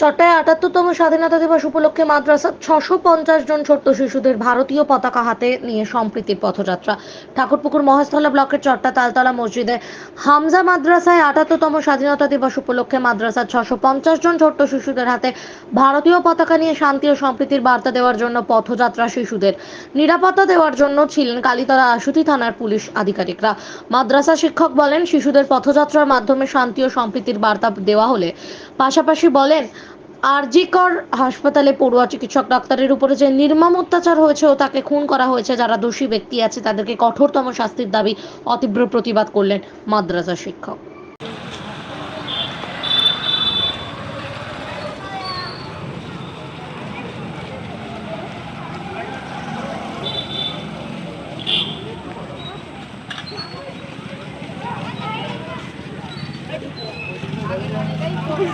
চট্টায় আটাত্তরতম স্বাধীনতা দিবস উপলক্ষে মাদ্রাসার ছশো পঞ্চাশ জন ছোট্ট শিশুদের ভারতীয় পতাকা হাতে নিয়ে সম্প্রীতির পথযাত্রা। ঠাকুরপুকুর মহাস্থলা ব্লকের চট্টা তালতলা মসজিদে হামজা মাদ্রাসায় আটাত্তরতম স্বাধীনতা দিবস উপলক্ষে মাদ্রাসার ছশো পঞ্চাশ জন ছোট্ট শিশুদের হাতে ভারতীয় পতাকা নিয়ে শান্তি ও সম্প্রীতির বার্তা দেওয়ার জন্য পথযাত্রা শিশুদের নিরাপত্তা দেওয়ার জন্য ছিলেন কালীতলা আশুতি থানার পুলিশ আধিকারিকরা। মাদ্রাসা শিক্ষক বলেন, শিশুদের পথযাত্রার মাধ্যমে শান্তি ও সম্প্রীতির বার্তা দেওয়া হলে পাশাপাশি বলেন, আরজিকর হাসপাতালে পড়ুয়া চিকিৎসক ডাক্তারের উপরে যে নির্মম অত্যাচার হয়েছে ও তাকে খুন করা হয়েছে, যারা দোষী ব্যক্তি আছে, তাদেরকে কঠোরতম শাস্তির দাবি অতীব্র প্রতিবাদ করলেন মাদ্রাসা শিক্ষক।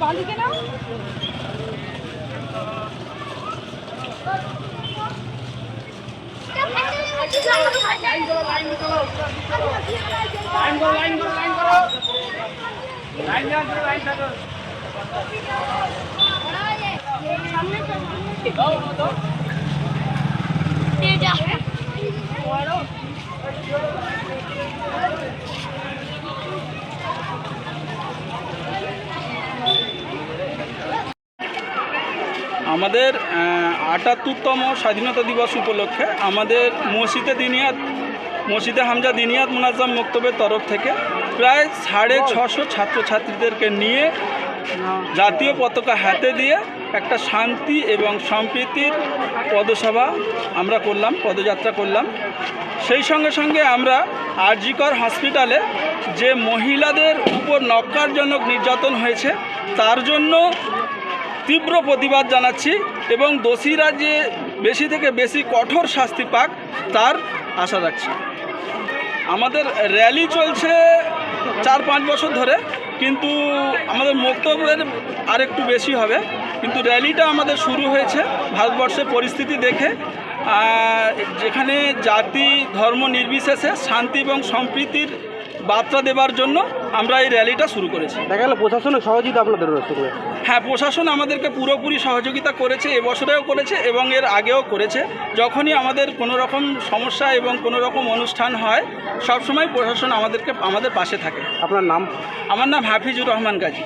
বালিকে নাও আমাদের আটাত্তরতম স্বাধীনতা দিবস উপলক্ষে আমাদের মসজিদে দিনিয়াত, মসজিদে হামজা দিনিয়াত মুনাজ্জাম মক্তবের তরফ থেকে প্রায় সাড়ে ছশো ছাত্রছাত্রীদেরকে নিয়ে জাতীয় পতাকা হাতে দিয়ে একটা শান্তি এবং সম্প্রীতির পদসভা আমরা করলাম, পদযাত্রা করলাম। সেই সঙ্গে সঙ্গে আমরা আরজিকর হসপিটালে যে মহিলাদের উপর নক্কারজনক নির্যাতন হয়েছে, তার জন্য তীব্র প্রতিবাদ জানাচ্ছি এবং দোষীরা যে বেশি থেকে বেশি কঠোর শাস্তি পাক, তার আশা রাখছি। আমাদের র্যালি চলছে চার পাঁচ বছর ধরে। কিন্তু আমাদের মক্তব্যের আর একটু বেশি হবে। কিন্তু র্যালিটা আমাদের শুরু হয়েছে ভারতবর্ষের পরিস্থিতি দেখে। যেখানে জাতি, ধর্ম নির্বিশেষে শান্তি এবং সম্প্রীতির বার্তা দেবার জন্য আমরা এই র্যালিটা শুরু করেছি। দেখা গেল প্রশাসনের সহযোগিতা আপনাদের হ্যাঁ প্রশাসন আমাদেরকে পুরোপুরি সহযোগিতা করেছে এবছরেও করেছে এবং এর আগেও করেছে। যখনই আমাদের কোনো রকম সমস্যা এবং কোনো রকম অনুষ্ঠান হয় সবসময় প্রশাসন আমাদেরকে আমাদের পাশে থাকে। আপনার নাম? আমার নাম হাফিজুর রহমান গাজী।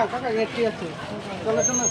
কাকা কাকা ঠিক আছে। চলো চলো।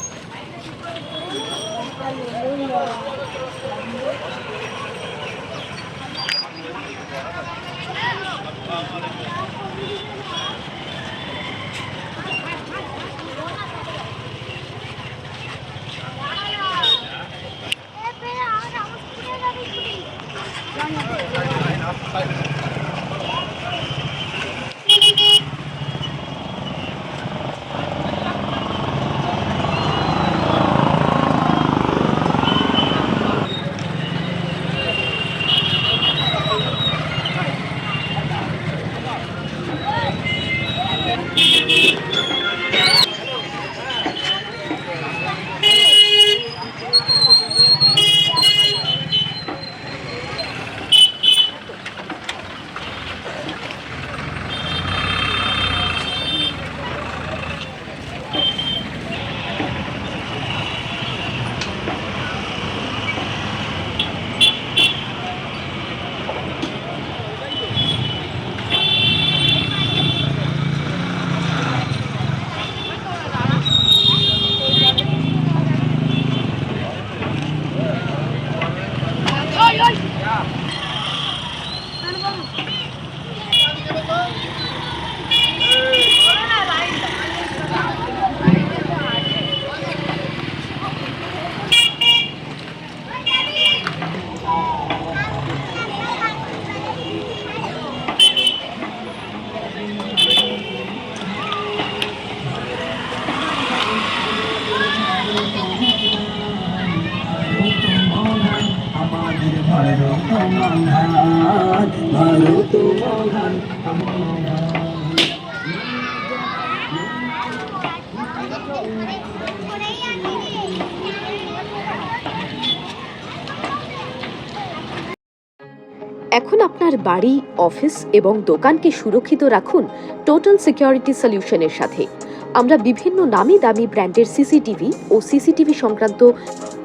এখন আপনার বাড়ি, অফিস এবং দোকানকে সুরক্ষিত রাখুন টোটাল সিকিউরিটি সলিউশনের সাথে। আমরা বিভিন্ন নামি দামি ব্র্যান্ডের সিসিটিভি ও সিসিটিভি সংক্রান্ত